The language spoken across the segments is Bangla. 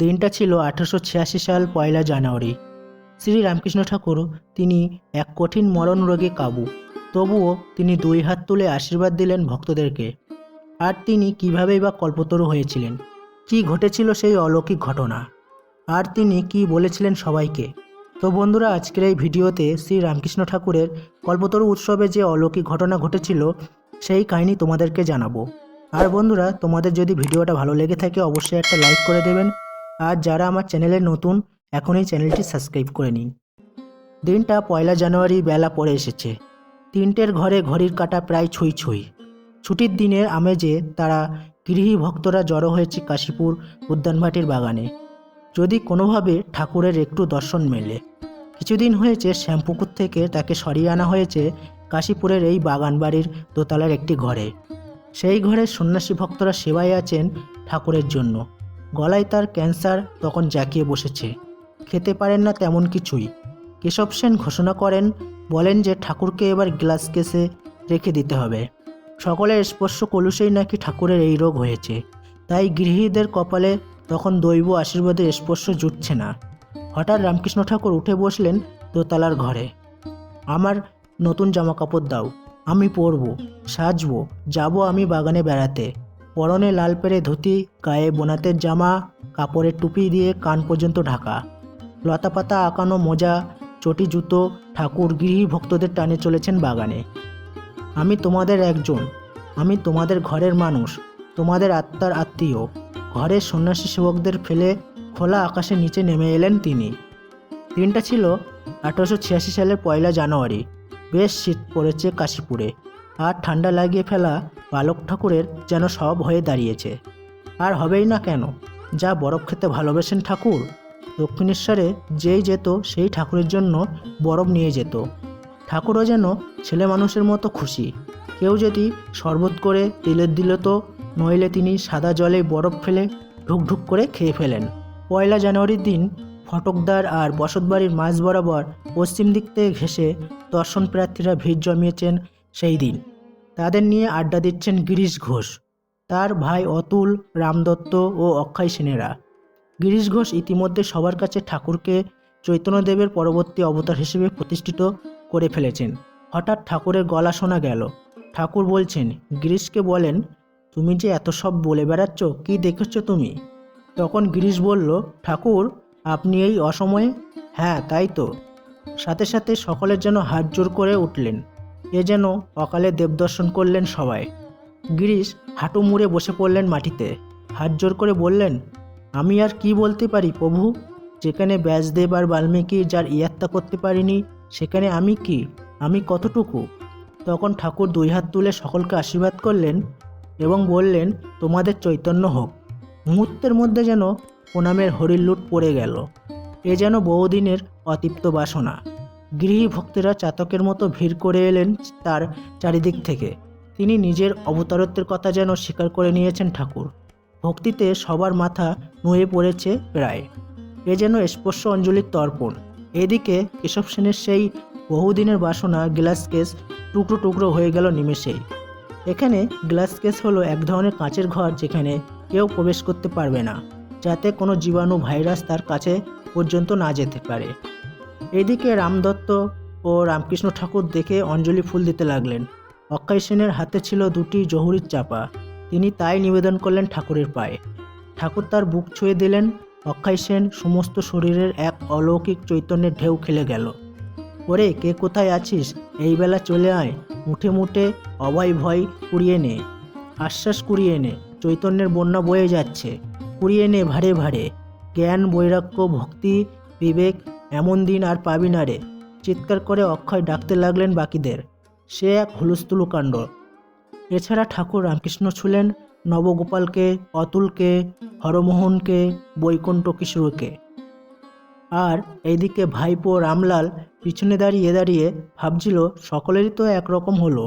দিনটা ছিল আঠারোশো ছিয়াশি সাল পয়লা জানুয়ারি। শ্রী রামকৃষ্ণ ঠাকুর তিনি এক কঠিন মরণ রোগে কাবু। তবুও তিনি দুই হাত তুলে আশীর্বাদ দিলেন ভক্তদেরকে। আর তিনি কীভাবেই বা কল্পতরু হয়েছিলেন, কি ঘটেছিল সেই অলৌকিক ঘটনা, আর তিনি কি বলেছিলেন সবাইকে। তো বন্ধুরা, আজকের এই ভিডিওতে শ্রী রামকৃষ্ণ ঠাকুরের কল্পতরু উৎসবে যে অলৌকিক ঘটনা ঘটেছিল, সেই কাহিনী তোমাদেরকে জানাব। আর বন্ধুরা, তোমাদের যদি ভিডিওটা ভালো লেগে থাকে, অবশ্যই একটা লাইক করে দেবেন আর যারা আমার চ্যানেলে নতুন, এখনই চ্যানেলটি সাবস্ক্রাইব করে নিন। দিনটা পয়লা জানুয়ারি বেলা পড়ে এসেছে। তিনটের ঘরে ঘড়ির কাটা প্রায় ছুঁই ছুঁই। ছুটির দিনের আমেজে তারা গৃহী ভক্তরা জড়ো হয়েছে কাশীপুর উদ্যানভাটির বাগানে। যদি কোনোভাবে ঠাকুরের একটু দর্শন মেলে। কিছুদিন হয়েছে শ্যামপুকুর থেকে তাকে সরিয়ে আনা হয়েছে কাশীপুরের এই বাগান বাড়ির দোতলার একটি ঘরে। সেই ঘরে সন্ন্যাসী ভক্তরা সেবায় আছেন ঠাকুরের জন্য। গলায় তার ক্যান্সার তখন জাঁকিয়ে বসেছে। খেতে পারেন না তেমন কিছুই। কেশব সেন ঘোষণা করেন, বলেন যে ঠাকুরকে এবার গ্লাস কেসে রেখে দিতে হবে। সকলের স্পর্শ কলুষেই নাকি ঠাকুরের এই রোগ হয়েছে। তাই গৃহীদের কপালে তখন দৈব আশীর্বাদের স্পর্শ জুটছে না। হঠাৎ রামকৃষ্ণ ঠাকুর উঠে বসলেন দোতলার ঘরে। আমার নতুন জামা কাপড় দাও, আমি পরবো, সাজবো, যাব আমি বাগানে বেড়াতে। পরনে লাল পেরে ধুতি, গায়ে বোনাতের জামা, কাপড়ের টুপি দিয়ে কান পর্যন্ত ঢাকা। লতাপাতা আঁকানো মোজা, চটি জুতো, ঠাকুর গৃহী ভক্তদের টানে চলেছেন বাগানে। আমি তোমাদের একজন, আমি তোমাদের ঘরের মানুষ, তোমাদের আত্মার আত্মীয়। ঘরের সন্ন্যাসী সেবকদের ফেলে খোলা আকাশের নিচে নেমে এলেন তিনি। দিনটা ছিল আঠারোশো ছিয়াশি সালের পয়লা জানুয়ারি। বেশ শীত পড়েছে কাশীপুরে। আর ঠান্ডা লাগিয়ে ফেলা বালক ঠাকুরের যেন সব হয়ে দাঁড়িয়েছে। আর হবেই না কেন, যা বরফ খেতে ভালোবাসেন ঠাকুর। দক্ষিণেশ্বরে যেই যেত, সেই ঠাকুরের জন্য বরফ নিয়ে যেত। ঠাকুরও যেন ছেলে মানুষের মতো খুশি। কেউ যদি শরবত করে তিলের দিল তো, নইলে তিনি সাদা জলে বরফ ফেলে ঢুকঢুক করে খেয়ে ফেলেন। পয়লা জানুয়ারির দিন ফটকদার আর বসতবাড়ির মাঝ বরাবর পশ্চিম দিক থেকে ঘেঁষে দর্শন প্রার্থীরা ভিড় জমিয়েছেন সেই দিন। তাদের নিয়ে আড্ডা দিচ্ছেন গিরিশ ঘোষ। তার ভাই অতুল, রামদত্ত ও অক্ষয় সেনেরা। গিরিশ ঘোষ ইতিমধ্যে সবার কাছে ঠাকুরকে চৈতন্যদেবের পরবর্তী অবতার হিসেবে প্রতিষ্ঠিত করে ফেলেছেন। হঠাৎ ঠাকুরের গলা শোনা গেল। ঠাকুর বলছেন, গিরিশকে বলেন, তুমি যে এত সব বলে বেড়াচ্ছ, কি দেখেছ তুমি? তখন গিরিশ বলল, ঠাকুর, আপনি এই অসময়ে? হ্যাঁ তাই তো। সাথে সাথে সকলের যেন হাত জোর করে উঠলেন। এ যেন অকালে দেবদর্শন করলেন সবাই। গিরিশ হাঁটু মুড়ে বসে পড়লেন মাটিতে। হাত জোর করে বললেন, আমি আর কি বলতে পারি প্রভু? যেখানে ব্যাসদেব আর বাল্মীকি যার ইয়াত্তা করতে পারিনি, সেখানে আমি কি? আমি কতটুকু? তখন ঠাকুর দুই হাত তুলে সকলকে আশীর্বাদ করলেন এবং বললেন, তোমাদের চৈতন্য হোক। মুহূর্তের মধ্যে যেন প্রণামের হরিল্লুট পড়ে গেল। এ যেন বহুদিনের অতিপ্ত বাসনা। গৃহী ভক্তেরা চাতকের মতো ভিড় করে এলেন তার চারিদিক থেকে। তিনি নিজের অবতারত্বের কথা যেন স্বীকার করে নিয়েছেন ঠাকুর। ভক্তিতে সবার মাথা নুয়ে পড়েছে প্রায়। এ যেন স্পর্শ অঞ্জলির তর্পণ। এদিকে কেশব সেনের সেই বহুদিনের বাসনা গ্লাস কেস টুকরো টুকরো হয়ে গেল নিমেষেই এখানে গ্লাস কেস হলো এক ধরনের কাঁচের ঘর যেখানে কেউ প্রবেশ করতে পারবে না, যাতে কোনো জীবাণু ভাইরাস তার কাছে পর্যন্ত না যেতে পারে। এদিকে রামদত্ত ও রামকৃষ্ণ ঠাকুর দেখে অঞ্জলি ফুল দিতে লাগলেন। অক্ষয় সেনের হাতে ছিল দুটি জহুরির চাপা। তিনি তাই নিবেদন করলেন ঠাকুরের পায়ে। ঠাকুর তার বুক ছুঁয়ে দিলেন। অক্ষয় সেন সমস্ত শরীরের এক অলৌকিক চৈতন্যের ঢেউ খেলে গেল। ওরে, কে কোথায় আছিস? এই বেলা চলে আয়। মুঠে মুঠে অভয় ভয় কুড়িয়ে নে। আশ্বাস কুড়িয়ে নে। চৈতন্যের বন্যা বয়ে যাচ্ছে। কুড়িয়ে নে ভারে ভারে। জ্ঞান, বৈরাগ্য, ভক্তি, বিবেক এমন দিন আর পাবি না রে। চিৎকার করে অক্ষয় ডাকতে লাগলেন বাকিদের। সে এক হুলস্থুলু কাণ্ড। এছাড়া ঠাকুর রামকৃষ্ণ ছিলেন নবগোপালকে, অতুলকে, হরমোহনকে বৈকুণ্ঠ কিশোরকে আর এইদিকে ভাইপো রামলাল পিছনে দাঁড়িয়ে দাঁড়িয়ে ভাবছিল, সকলেরই তো একরকম হলো।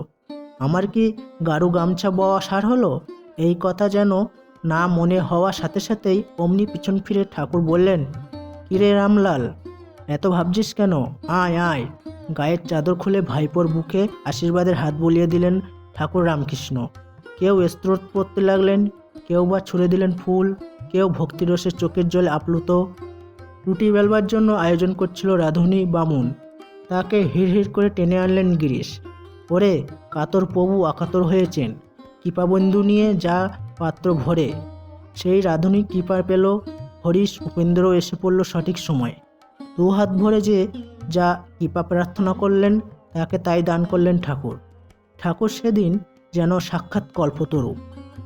আমার কি গারু গামছা বওয়া সার হলো? এই কথা যেন না মনে হওয়ার সাথে সাথেই অমনি পিছন ফিরে ঠাকুর বললেন, কিরে রামলাল এত ভাবছিস কেন? আয় আয়। গায়ের চাদর খুলে ভাইপোর বুকে আশীর্বাদের হাত বুলিয়ে দিলেন ঠাকুর রামকৃষ্ণ। কেউ স্ত্রোত পড়তে লাগলেন, কেউ বা ছুঁড়ে দিলেন ফুল, কেউ ভক্তিরসের চোখের জলে আপ্লুত। রুটি বেলবার জন্য আয়োজন করছিল রাধুনী বামুন। তাকে হিড় করে টেনে আনলেন গিরিশ। ওরে, কাতর প্রভু আকাতর হয়েছেন। কৃপাবন্ধু নিয়ে যা পাত্র ভরে। সেই রাধুনী কৃপা পেল। হরিশ উপেন্দ্র এসে পড়ল সঠিক সময়। দু হাত ভরে যে যা কৃপা প্রার্থনা করলেন, তাকে তাই দান করলেন ঠাকুর। ঠাকুর সেদিন যেন সাক্ষাৎ কল্পতরু।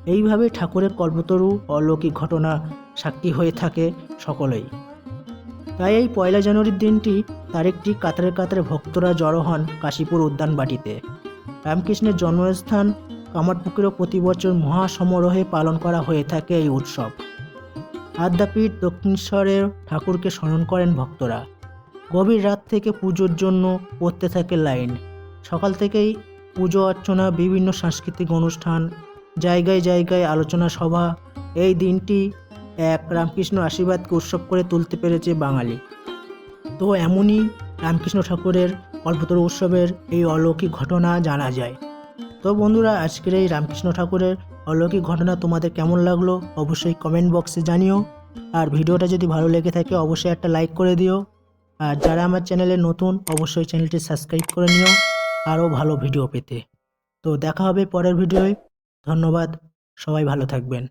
এইভাবে ঠাকুরের কল্পতরু অলৌকিক ঘটনা সাক্ষী হয়ে থাকে সকলেই। তাই এই পয়লা জানুয়ারির দিনটি তারিখটি কাতারে কাতারে ভক্তরা জড়ো হন কাশীপুর উদ্যান বাটিতে। রামকৃষ্ণের জন্মস্থান কামারপুকুরেও প্রতি বছর মহাসমারোহে পালন করা হয়ে থাকে এই উৎসব। আদ্যাপীঠ দক্ষিণেশ্বরের ঠাকুরকে স্মরণ করেন ভক্তরা। গভীর রাত থেকে পুজোর জন্য পড়তে থাকে লাইন। সকাল থেকেই পুজো অর্চনা, বিভিন্ন সাংস্কৃতিক অনুষ্ঠান, জায়গায় জায়গায় আলোচনা সভা, এই দিনটি এক রামকৃষ্ণ আশীর্বাদকে উৎসব করে তুলতে পেরেছে বাঙালি। তো এমনই রামকৃষ্ণ ঠাকুরের কল্পতরু উৎসবের এই অলৌকিক ঘটনা জানা যায়। তো বন্ধুরা, আজকের এই রামকৃষ্ণ ঠাকুরের অলৌকিক ঘটনা তোমাদের কেমন লাগল অবশ্যই কমেন্ট বক্সে জানিও। আর ভিডিওটা যদি ভালো লেগে থাকে অবশ্যই একটা লাইক করে দিও। আর যারা আমার চ্যানেলে নতুন, অবশ্যই চ্যানেলটি সাবস্ক্রাইব করে নিও। আরও ভালো ভিডিও পেতে। তো দেখা হবে পরের ভিডিওয় ধন্যবাদ। সবাই ভালো থাকবেন।